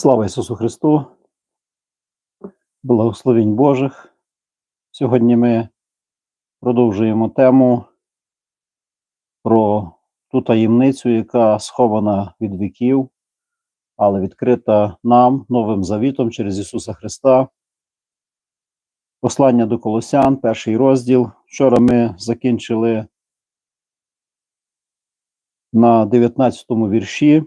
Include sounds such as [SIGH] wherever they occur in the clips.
Слава Ісусу Христу! Благословень Божих! Сьогодні ми продовжуємо тему про ту таємницю, яка схована від віків, але відкрита нам новим завітом через Ісуса Христа. Послання до Колосян, перший розділ. Вчора ми закінчили на 19 вірші.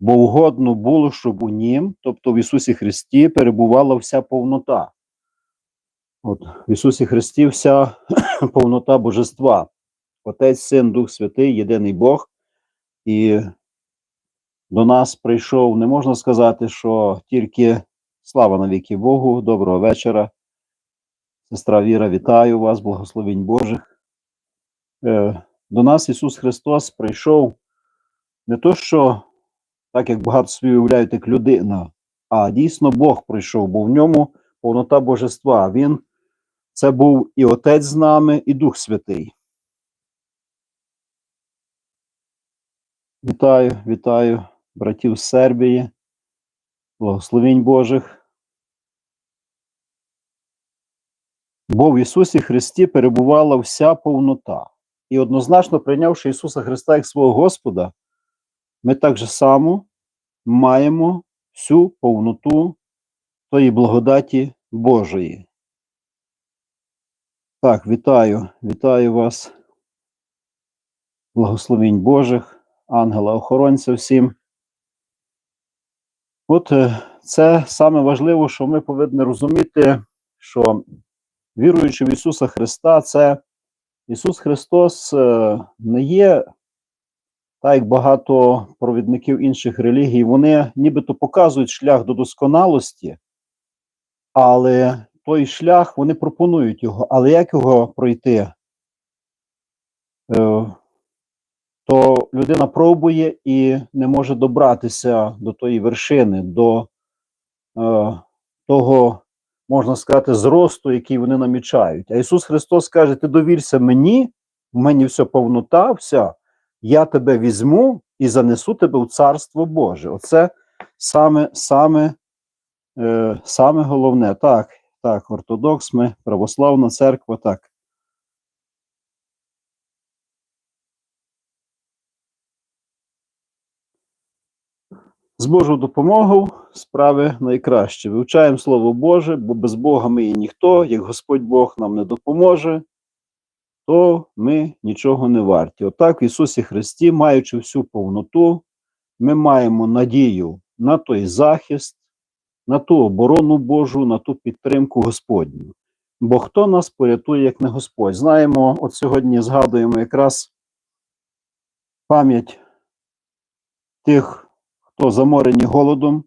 Бо угодно було, щоб у нім, тобто в Ісусі Христі, перебувала вся повнота. От в Ісусі Христі вся [CLEARS THROAT] повнота Божества. Отець, Син, Дух Святий, єдиний Бог. І до нас прийшов, не можна сказати, що тільки слава навіки Богу, доброго вечора. Сестра Віра, вітаю вас, благословень Божих. Е, До нас Ісус Христос прийшов не то, що так як багато собі уявляють як людина, а дійсно Бог прийшов, бо в ньому повнота Божества. Він це був і Отець з нами, і Дух Святий. Вітаю, вітаю братів з Сербії, благословінь Божих. Бо в Ісусі Христі перебувала вся повнота. І однозначно прийнявши Ісуса Христа як свого Господа, ми так же само маємо всю повноту тої благодаті Божої. Так, вітаю, вітаю вас, благословінь Божих, ангела-охоронця всім. От е, це саме важливо, що ми повинні розуміти, що віруючи в Ісуса Христа, це Ісус Христос е, не є так як багато провідників інших релігій, вони нібито показують шлях до досконалості, але той шлях вони пропонують його. Але як його пройти? Е, то людина пробує і не може добратися до тої вершини, до е, того, можна сказати, зросту, який вони намічають. А Ісус Христос каже: Ти довірся мені, в мені все повнота, вся я тебе візьму і занесу тебе у Царство Боже. Оце саме саме, е, саме головне. Так, так, ортодокс, ми, православна церква, так. З Божою допомогою справи найкраще. Вивчаємо Слово Боже, бо без Бога ми є ніхто, як Господь Бог нам не допоможе то ми нічого не варті. Отак, в Ісусі Христі, маючи всю повноту, ми маємо надію на той захист, на ту оборону Божу, на ту підтримку Господню. Бо хто нас порятує, як не Господь? Знаємо, от сьогодні згадуємо якраз пам'ять тих, хто заморені голодом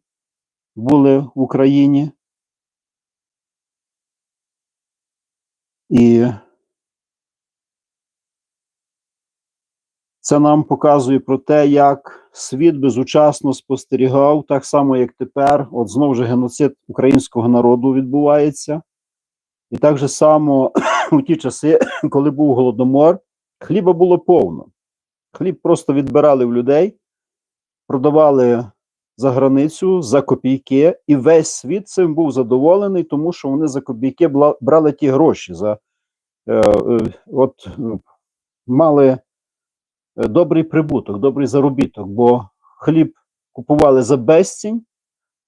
були в Україні. І Це нам показує про те, як світ безучасно спостерігав, так само, як тепер, от знову ж геноцид українського народу відбувається. І так же само [COUGHS] у ті часи, [COUGHS] коли був голодомор, хліба було повно. Хліб просто відбирали в людей, продавали за границю за копійки, і весь світ цим був задоволений, тому що вони за копійки брали ті гроші. за е, е, от Мали Е, добрий прибуток, добрий заробіток, бо хліб купували за безцінь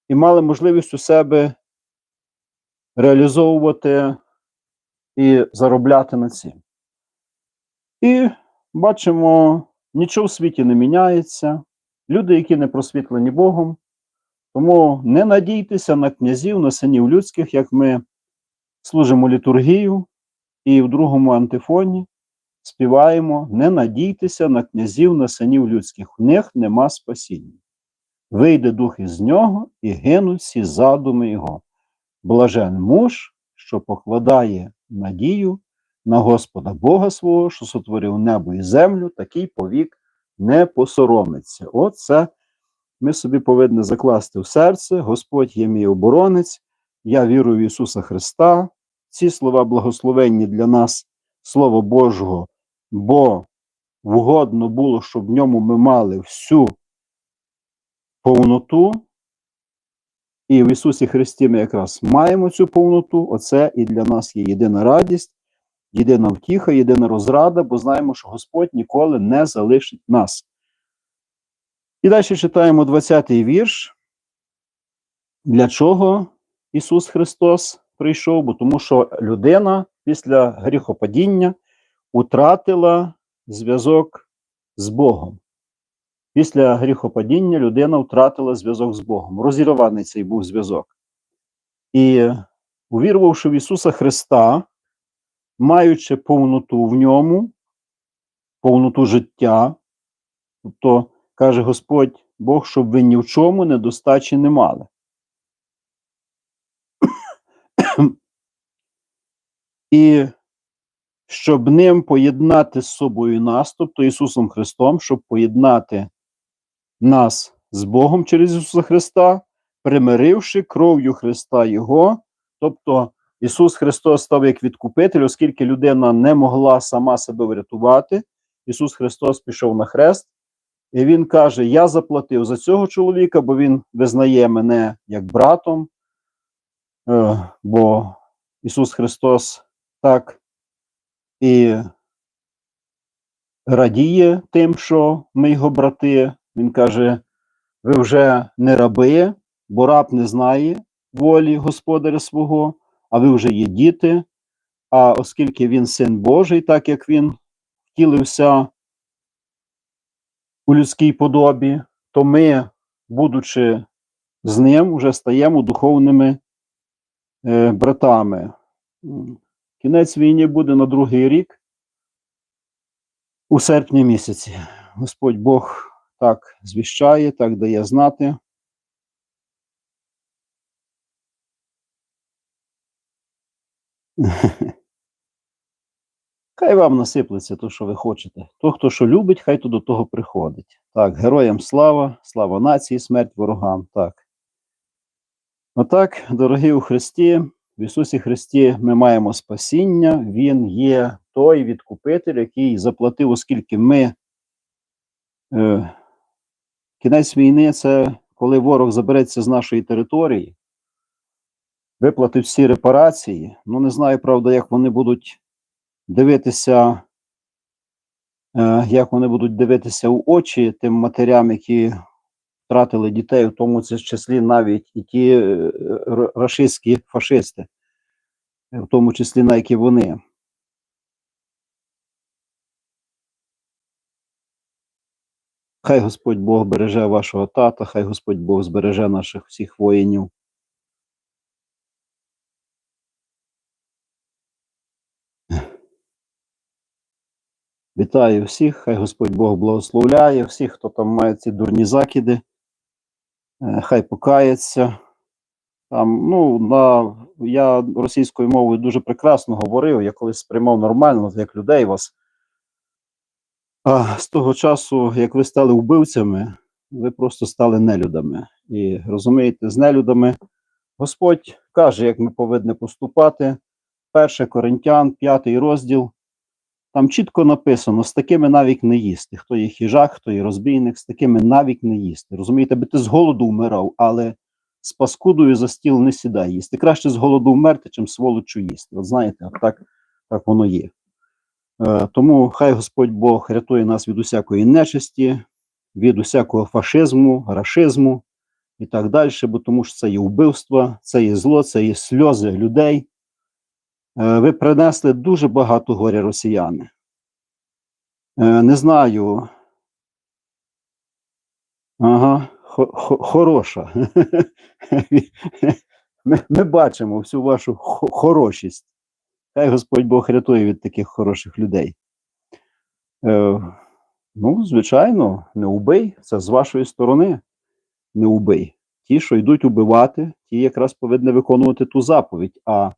і мали можливість у себе реалізовувати і заробляти на цим. І бачимо, нічого в світі не міняється. Люди, які не просвітлені Богом, тому не надійтеся на князів, на синів людських, як ми служимо літургію, і в другому антифоні співаємо не надійтеся на князів, на синів людських, в них нема спасіння. Вийде дух із нього і гинуть всі задуми його. Блажен муж, що покладає надію на Господа Бога свого, що сотворив небо і землю, такий повік не посоромиться. Оце ми собі повинні закласти в серце. Господь є мій оборонець, я вірую в Ісуса Христа. Ці слова благословенні для нас, Слово Божого, бо вгодно було, щоб в ньому ми мали всю повноту, І в Ісусі Христі ми якраз маємо цю повноту. Оце і для нас є єдина радість, єдина втіха, єдина розрада, бо знаємо, що Господь ніколи не залишить нас. І далі читаємо 20-й вірш. Для чого Ісус Христос прийшов? Бо тому що людина після гріхопадіння утратила зв'язок з Богом. Після гріхопадіння людина втратила зв'язок з Богом. Розірваний цей був зв'язок. І увірувавши в Ісуса Христа, маючи повноту в ньому, повноту життя, тобто каже Господь Бог, щоб ви ні в чому недостачі не мали. І щоб ним поєднати з собою нас, тобто Ісусом Христом, щоб поєднати нас з Богом через Ісуса Христа, примиривши кров'ю Христа Його, тобто Ісус Христос став як відкупитель, оскільки людина не могла сама себе врятувати. Ісус Христос пішов на хрест, і Він каже: Я заплатив за цього чоловіка, бо Він визнає мене як братом, Е, бо Ісус Христос так і радіє тим, що ми його брати. Він каже: ви вже не раби, бо раб не знає волі господаря свого, а ви вже є діти. А оскільки він син Божий, так як він втілився у людській подобі, то ми, будучи з ним, вже стаємо духовними е, братами. Кінець війни буде на другий рік у серпні місяці. Господь Бог так звіщає, так дає знати. [LAUGHS] Хай вам насиплеться то, що ви хочете. То, хто що любить, хай то до того приходить. Так, героям слава, слава нації, смерть ворогам. Так. Отак, дорогі у Христі, в Ісусі Христі ми маємо спасіння. Він є той відкупитель, який заплатив, оскільки ми. Е, кінець війни це коли ворог забереться з нашої території, виплатить всі репарації. Ну, не знаю, правда, як вони будуть дивитися, е, як вони будуть дивитися у очі тим матерям, які втратили дітей, в тому числі навіть і ті е, рашистські фашисти, в тому числі на які вони. Хай Господь Бог береже вашого тата, хай Господь Бог збереже наших всіх воїнів. Вітаю всіх, хай Господь Бог благословляє всіх, хто там має ці дурні закиди. Е, Хай покається. Там, ну, на, я російською мовою дуже прекрасно говорив, я колись сприймав нормально, як людей вас. А з того часу, як ви стали вбивцями, ви просто стали нелюдами. І розумієте, з нелюдами Господь каже, як ми повинні поступати. Перше Коринтян, п'ятий розділ. Там чітко написано: з такими навіть не їсти. Хто є хижак, хто є розбійник, з такими навіть не їсти. Розумієте, би ти з голоду вмирав, але з паскудою за стіл не сідай їсти. Краще з голоду вмерти, чим сволочу їсти. От знаєте, так, так воно є. Е, тому хай Господь Бог рятує нас від усякої нечисті, від усякого фашизму, рашизму і так далі, бо тому що це є вбивство, це є зло, це є сльози людей. Е, ви принесли дуже багато горя росіяни. Е, Не знаю. Ага, хо- хо- хороша. [LAUGHS] Ми, ми бачимо всю вашу хорошість. Хай Господь Бог рятує від таких хороших людей. Е, ну, звичайно, не убий. Це з вашої сторони. Не убий. Ті, що йдуть убивати, ті якраз повинні виконувати ту заповідь. А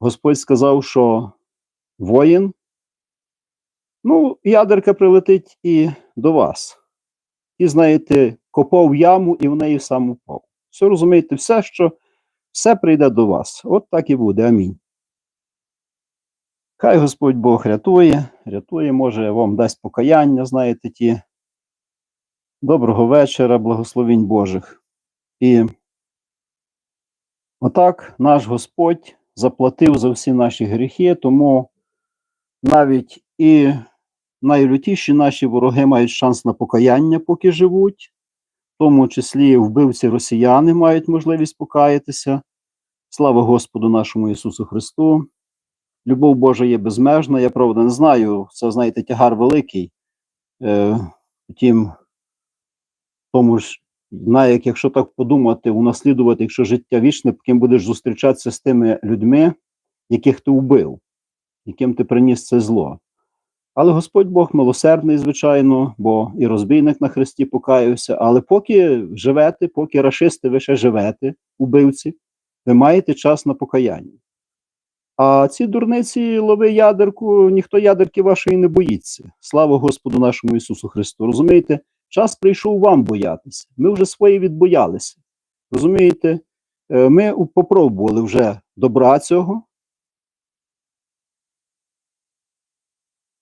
Господь сказав, що воїн, ну, ядерка прилетить і до вас. І, знаєте, копав яму і в неї сам упав. Все розумієте, все, що все прийде до вас. От так і буде. Амінь. Хай Господь Бог рятує, рятує, може, вам дасть покаяння, знаєте, ті. Доброго вечора, благословінь Божих. І Отак наш Господь заплатив за всі наші гріхи, тому навіть і найлютіші наші вороги мають шанс на покаяння, поки живуть, в тому числі вбивці росіяни мають можливість покаятися. Слава Господу нашому Ісусу Христу! Любов Божа є безмежна. Я правда не знаю, це знаєте, тягар великий. Е, Втім, тому ж, навіть якщо так подумати, унаслідувати, якщо життя вічне, ким будеш зустрічатися з тими людьми, яких ти вбив, яким ти приніс це зло. Але Господь Бог милосердний, звичайно, бо і розбійник на хресті покаявся. Але поки живете, поки рашисти, ви ще живете, убивці, ви маєте час на покаяння. А ці дурниці лови ядерку, ніхто ядерки вашої не боїться. Слава Господу нашому Ісусу Христу. Розумієте, час прийшов вам боятися. Ми вже свої відбоялися. Розумієте, Е, ми попробували вже добра цього.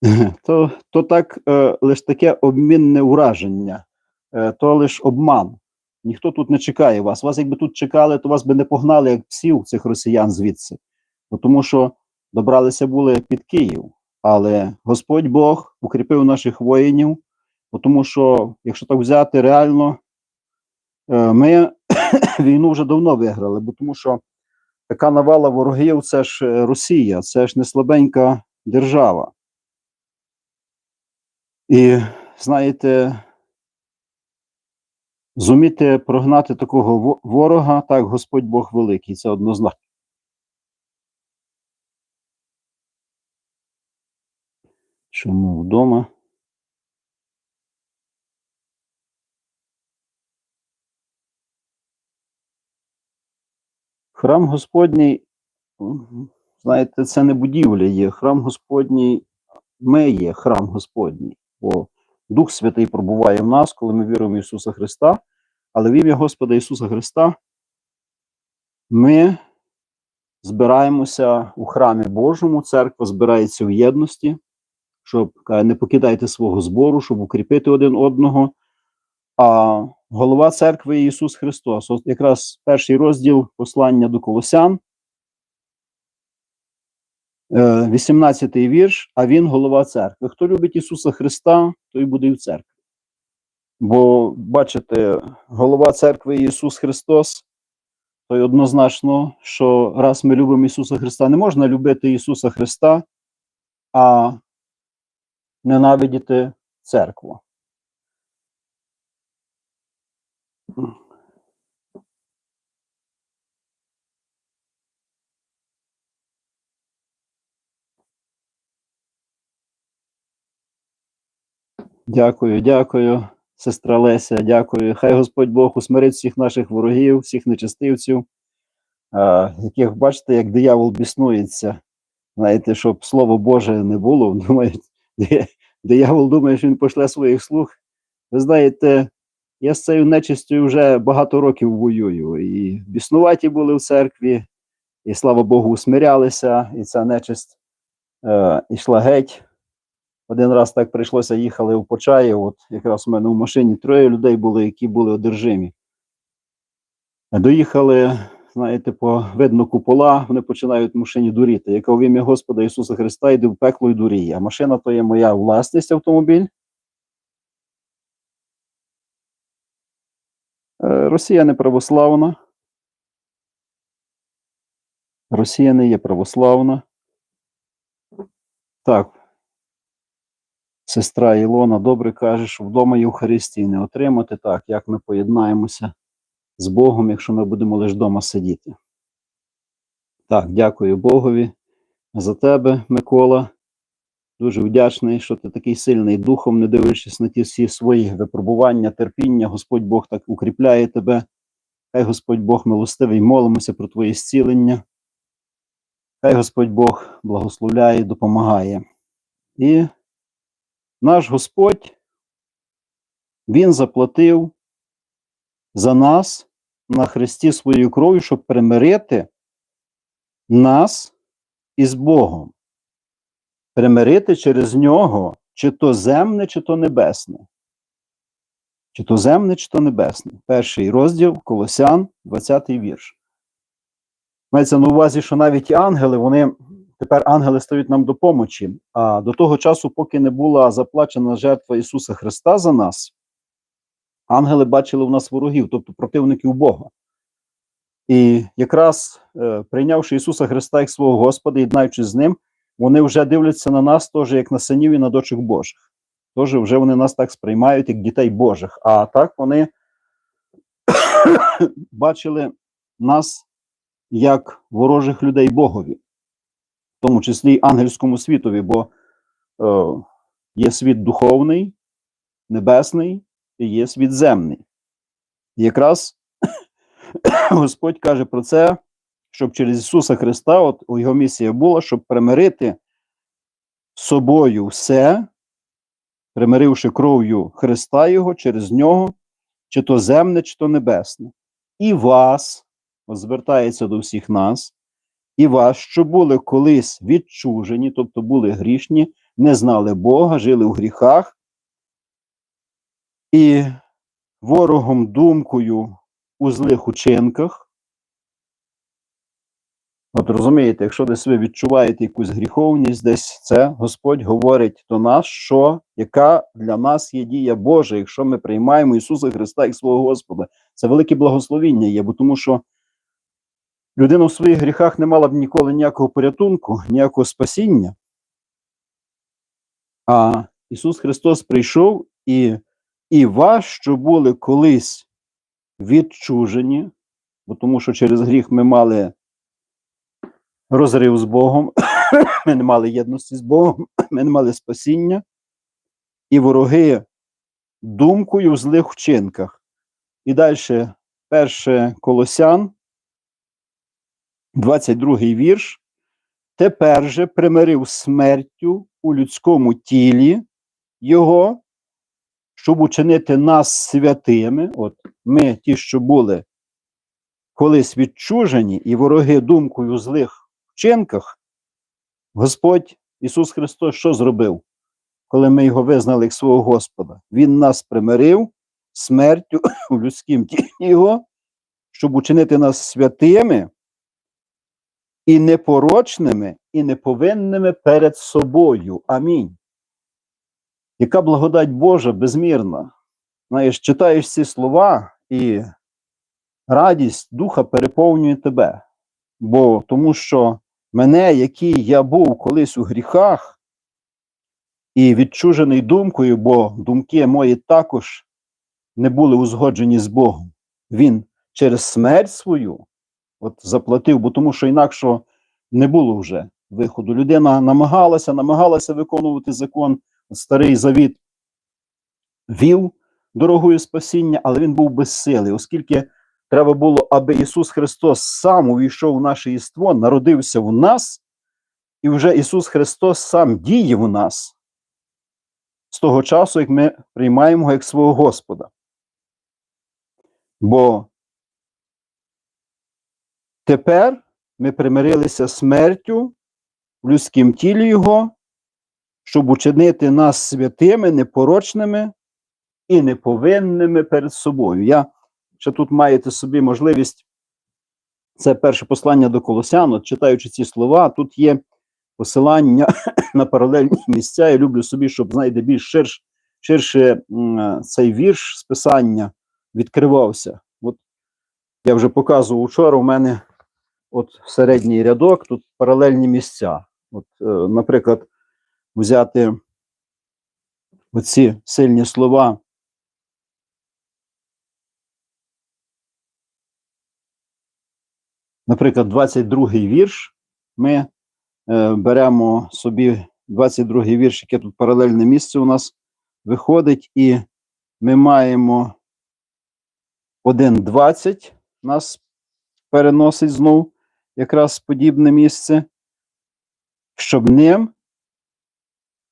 [LAUGHS] То, то так е, лише таке обмінне враження, е, то лише обман. Ніхто тут не чекає вас. Вас, якби тут чекали, то вас би не погнали, як псів цих росіян звідси. Бо тому що добралися були під Київ. Але Господь Бог укріпив наших воїнів, тому що, якщо так взяти реально, е, ми [COUGHS] війну вже давно виграли, бо тому що така навала ворогів це ж е, Росія, це ж не слабенька держава. І знаєте, зуміти прогнати такого ворога, так, Господь Бог великий, це однозначно. Чому вдома? Храм Господній, знаєте, це не будівля є. Храм Господній, ми є храм Господній. Бо Дух Святий пробуває в нас, коли ми віруємо в Ісуса Христа. Але в ім'я Господа Ісуса Христа ми збираємося у храмі Божому, церква збирається в єдності, щоб не покидайте свого збору, щоб укріпити один одного. А голова церкви Ісус Христос. От якраз перший розділ послання до Колосян, е, 18-й вірш, а він голова церкви. Хто любить Ісуса Христа, той буде і в церкві. Бо, бачите, голова церкви Ісус Христос, то й однозначно, що раз ми любимо Ісуса Христа, не можна любити Ісуса Христа, а ненавидіти церкву. Дякую, дякую, сестра Леся, дякую. Хай Господь Бог усмирить всіх наших ворогів, всіх нечестивців, а, яких бачите, як диявол біснується. Знаєте, щоб слово Боже не було, думає, [LAUGHS] ди- диявол думає, що він пошле своїх слуг. Ви знаєте, я з цією нечистю вже багато років воюю. І біснуваті були в церкві, і слава Богу, усмирялися, і ця нечисть е, йшла геть. Один раз так прийшлося, їхали в Почаїв, от якраз у мене в машині троє людей були, які були одержимі. Доїхали, знаєте, по видно купола, вони починають в машині дуріти. Яка в ім'я Господа Ісуса Христа йде в пекло і дуріє. А машина то є моя власність автомобіль. Росія не православна. Росія не є православна. Так. Сестра Ілона добре каже, що вдома Євхаристії не отримати. Так, як ми поєднаємося з Богом, якщо ми будемо лише вдома сидіти. Так, дякую Богові за тебе, Микола. Дуже вдячний, що ти такий сильний духом, не дивлячись на ті всі свої випробування, терпіння. Господь Бог так укріпляє тебе. Хай Господь Бог милостивий, молимося про твоє зцілення. Хай Господь Бог благословляє, допомагає. І наш Господь, Він заплатив за нас на Христі своєю кров'ю, щоб примирити нас із Богом. Примирити через нього, чи то земне, чи то небесне. Чи то земне, чи то небесне. Перший розділ Колосян, 20 вірш. Мається на увазі, що навіть і ангели, вони тепер ангели стають нам допомочі. А до того часу, поки не була заплачена жертва Ісуса Христа за нас, ангели бачили у нас ворогів, тобто противників Бога. І якраз е, прийнявши Ісуса Христа як свого Господа, єднаючись з Ним, вони вже дивляться на нас теж як на синів і на дочок Божих. Тож вже вони нас так сприймають, як дітей Божих. А так вони [COUGHS] бачили нас як ворожих людей Богові, в тому числі й ангельському світові, бо е, є світ духовний, небесний і є світ земний. І якраз [COUGHS] Господь каже про це, щоб через Ісуса Христа, от його місія була, щоб примирити собою все, примиривши кров'ю Христа Його через нього, чи то земне, чи то небесне, і вас, от звертається до всіх нас, і вас, що були колись відчужені, тобто були грішні, не знали Бога, жили у гріхах, і ворогом думкою у злих учинках. От розумієте, якщо десь ви відчуваєте якусь гріховність, десь це Господь говорить до нас, що яка для нас є дія Божа, якщо ми приймаємо Ісуса Христа як свого Господа. Це велике благословіння є, бо тому що людина в своїх гріхах не мала б ніколи ніякого порятунку, ніякого спасіння. А Ісус Христос прийшов і, і вас, що були колись відчужені, бо тому що через гріх ми мали розрив з Богом, [COUGHS] ми не мали єдності з Богом, [COUGHS] ми не мали спасіння, і вороги думкою в злих вчинках. І далі, перше Колосян, 22 вірш. Тепер же примирив смертю у людському тілі Його, щоб учинити нас святими. От ми, ті, що були колись відчужені, і вороги думкою злих вчинках, Господь Ісус Христос що зробив, коли ми його визнали як свого Господа? Він нас примирив смертю [COUGHS] у людському тілі Його, щоб учинити нас святими і непорочними, і неповинними перед собою. Амінь. Яка благодать Божа безмірна. Знаєш, читаєш ці слова, і радість духа переповнює тебе. Бо тому що мене, який я був колись у гріхах, і відчужений думкою, бо думки мої також не були узгоджені з Богом. Він через смерть свою от заплатив, бо тому що інакше не було вже виходу. Людина намагалася, намагалася виконувати закон, старий завіт вів дорогою спасіння, але він був без сили, оскільки треба було, аби Ісус Христос сам увійшов у наше єство, народився в нас, і вже Ісус Христос сам діє в нас з того часу, як ми приймаємо його як свого Господа. Бо тепер ми примирилися смертю в людському тілі Його, щоб учинити нас святими, непорочними і неповинними перед собою. Я ще тут маєте собі можливість, це перше послання до Колосян, от читаючи ці слова, тут є посилання [COUGHS] на паралельні місця. Я люблю собі, щоб, знаєте, більш ширш, ширше цей вірш з писання відкривався. От я вже показував вчора, у мене от середній рядок, тут паралельні місця. От, е, наприклад, взяти оці сильні слова. Наприклад, 22-й вірш. Ми е, беремо собі 22-й вірш, яке тут паралельне місце у нас виходить, і ми маємо 1.20, нас переносить знов якраз подібне місце, щоб ним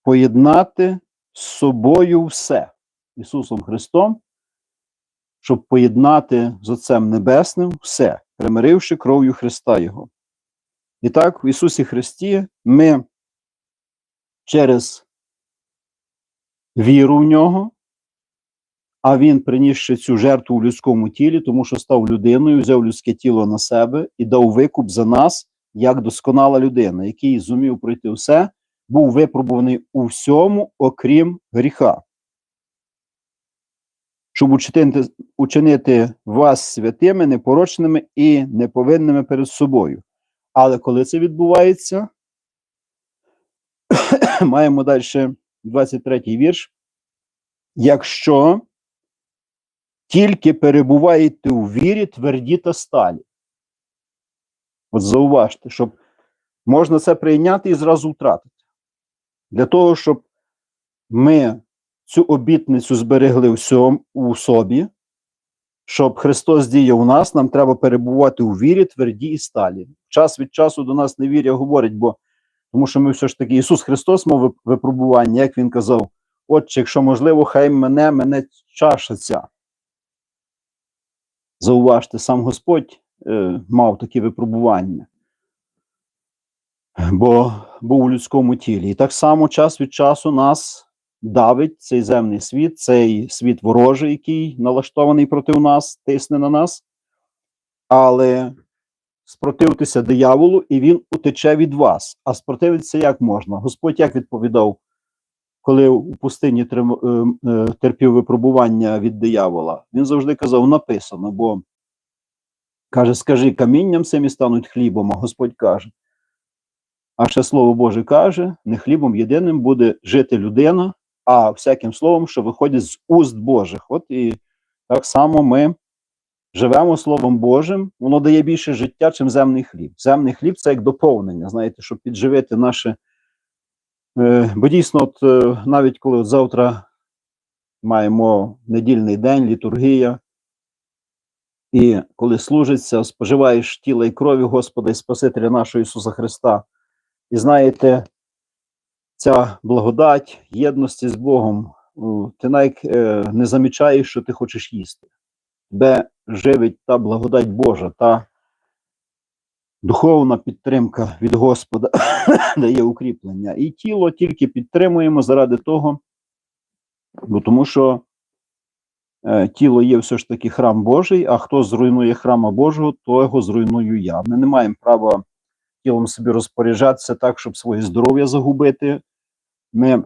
поєднати з собою все Ісусом Христом, щоб поєднати з Отцем Небесним все, примиривши кров'ю Христа Його. І так, в Ісусі Христі ми через віру в Нього, а він принісши цю жертву у людському тілі, тому що став людиною, взяв людське тіло на себе і дав викуп за нас, як досконала людина, який зумів пройти все, був випробуваний у всьому, окрім гріха. Щоб учинити, учинити вас святими, непорочними і неповинними перед собою. Але коли це відбувається, [COUGHS] маємо далі 23-й вірш. Якщо тільки перебуваєте у вірі, тверді та сталі. От зауважте, щоб можна це прийняти і зразу втратити. Для того, щоб ми цю обітницю зберегли всьому, у собі, щоб Христос діяв у нас, нам треба перебувати у вірі, тверді і сталі. Час від часу до нас невір'я говорить, бо тому що ми все ж таки Ісус Христос мав випробування, як Він казав, Отче, якщо можливо, хай мене, мене чаша. Зауважте, сам Господь е, мав такі випробування, бо був у людському тілі. І так само час від часу нас давить цей земний світ, цей світ ворожий, який налаштований проти нас, тисне на нас. Але спротивтеся дияволу, і він утече від вас. А спротивитися як можна? Господь як відповідав, коли у пустині е, е, терпів випробування від диявола? Він завжди казав: написано, бо каже: скажи, камінням самі стануть хлібом, а Господь каже. А ще слово Боже каже: не хлібом єдиним буде жити людина, а всяким словом, що виходить з уст Божих. От і так само ми живемо Словом Божим, воно дає більше життя, чим земний хліб. Земний хліб це як доповнення, знаєте, щоб підживити наше. Е, бо дійсно, от, е, навіть коли от завтра маємо недільний день, літургія, і коли служиться, споживаєш тіла і крові Господа і Спасителя нашого Ісуса Христа, і знаєте, ця благодать єдності з Богом, ти навіть е, не замічаєш, що ти хочеш їсти. Тебе живить та благодать Божа, та духовна підтримка від Господа [COUGHS] дає укріплення. І тіло тільки підтримуємо заради того, бо тому що е, тіло є все ж таки храм Божий, а хто зруйнує храма Божого, то його зруйную я. Ми не маємо права тілом собі розпоряджатися так, щоб своє здоров'я загубити. Ми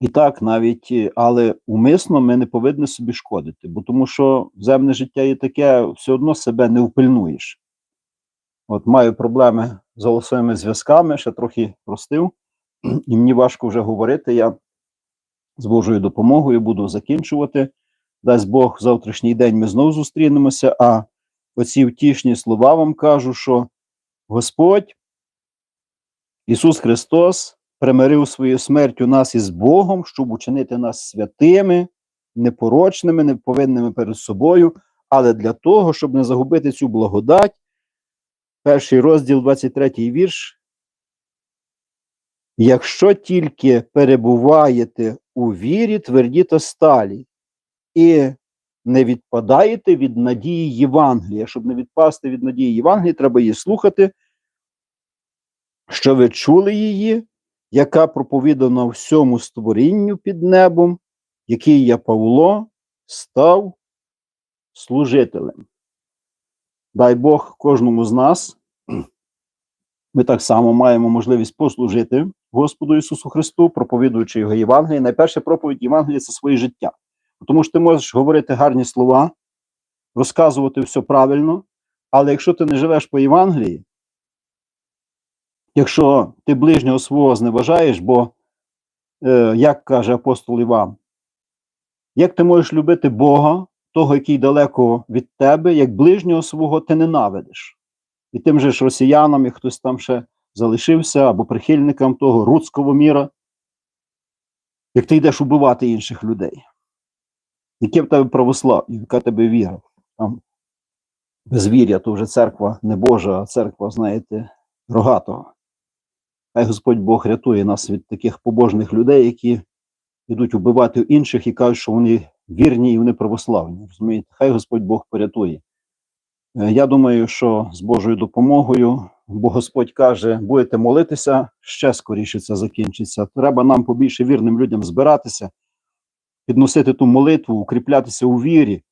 і так навіть, але умисно ми не повинні собі шкодити, бо тому що земне життя є таке, все одно себе не впильнуєш. От маю проблеми з голосовими зв'язками, ще трохи простив, і мені важко вже говорити. Я з Божою допомогою буду закінчувати. Дасть Бог завтрашній день ми знову зустрінемося. А оці втішні слова вам кажу, що Господь, Ісус Христос, примирив своєю смертю нас із Богом, щоб учинити нас святими, непорочними, неповинними перед собою, але для того, щоб не загубити цю благодать, перший розділ, 23 вірш. Якщо тільки перебуваєте у вірі, тверді та сталі, і не відпадаєте від надії Євангелія. Щоб не відпасти від надії Євангелія, треба її слухати, що ви чули її, яка проповідана всьому створінню під небом, який я Павло став служителем. Дай Бог кожному з нас. [CLEARS THROAT] Ми так само маємо можливість послужити Господу Ісусу Христу, проповідуючи Його Євангеліє. Найперша проповідь Євангелія це своє життя. Тому що ти можеш говорити гарні слова, розказувати все правильно, але якщо ти не живеш по Євангелії, якщо ти ближнього свого зневажаєш, бо, е, як каже апостол Іван, як ти можеш любити Бога, того, який далеко від тебе, як ближнього свого ти ненавидиш? І тим же ж росіянам, як хтось там ще залишився, або прихильникам того руцького міра, як ти йдеш убивати інших людей. Яке в тебе православ'я, яка тебе віра? Там безвір'я, то вже церква не Божа, а церква, знаєте, рогатого. Хай Господь Бог рятує нас від таких побожних людей, які йдуть убивати інших і кажуть, що вони вірні і вони православні. Розумієте? Хай Господь Бог порятує. Е, Я думаю, що з Божою допомогою, бо Господь каже, будете молитися, ще скоріше це закінчиться. Треба нам побільше вірним людям збиратися, підносити ту молитву, укріплятися у вірі,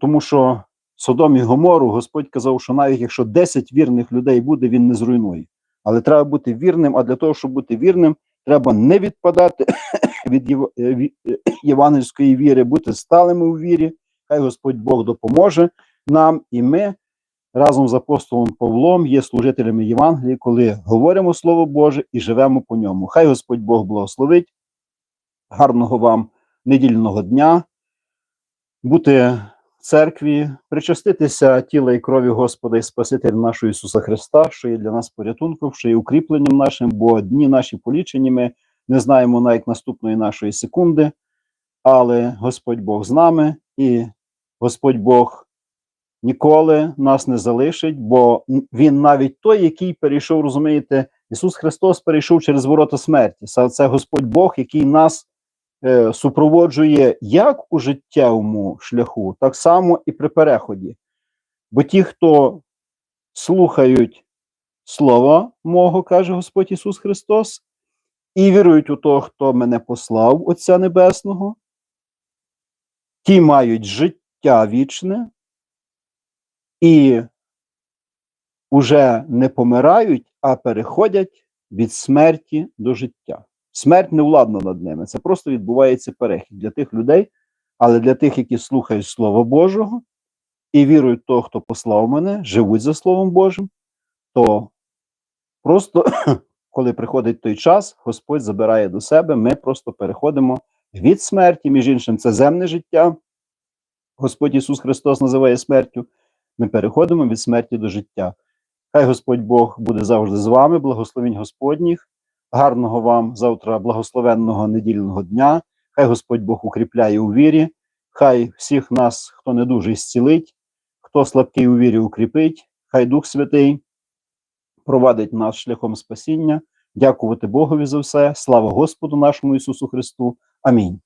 тому що Содом і Гомору Господь казав, що навіть якщо 10 вірних людей буде, він не зруйнує. Але треба бути вірним, а для того, щоб бути вірним, треба не відпадати [COUGHS] від е, е, [COUGHS] євангельської віри, бути сталими у вірі. Хай Господь Бог допоможе нам, і ми разом з апостолом Павлом є служителями Євангелії, коли говоримо Слово Боже і живемо по ньому. Хай Господь Бог благословить. Гарного вам недільного дня, бути церкві, причаститися тіла і крові Господа і Спасителя нашого Ісуса Христа, що є для нас порятунком, що є укріпленням нашим, бо дні наші полічені, ми не знаємо навіть наступної нашої секунди, але Господь Бог з нами, і Господь Бог ніколи нас не залишить, бо Він навіть той, який перейшов, розумієте, Ісус Христос перейшов через ворота смерті. Це- Господь Бог, який нас е, супроводжує як у життєвому шляху, так само і при переході. Бо ті, хто слухають Слова мого, каже Господь Ісус Христос, і вірують у того, хто мене послав, Отця Небесного, ті мають життя вічне і уже не помирають, а переходять від смерті до життя. Смерть не владна над ними. Це просто відбувається перехід для тих людей, але для тих, які слухають Слово Божого і вірують того, хто послав мене, живуть за Словом Божим, то просто [COUGHS] коли приходить той час, Господь забирає до себе, ми просто переходимо від смерті, між іншим, це земне життя. Господь Ісус Христос називає смертю. Ми переходимо від смерті до життя. Хай Господь Бог буде завжди з вами, благословінь Господніх. Гарного вам завтра благословенного недільного дня. Хай Господь Бог укріпляє у вірі. Хай всіх нас, хто не дуже зцілить, хто слабкий у вірі, укріпить. Хай Дух Святий провадить нас шляхом спасіння. Дякувати Богові за все. Слава Господу нашому Ісусу Христу. Амінь.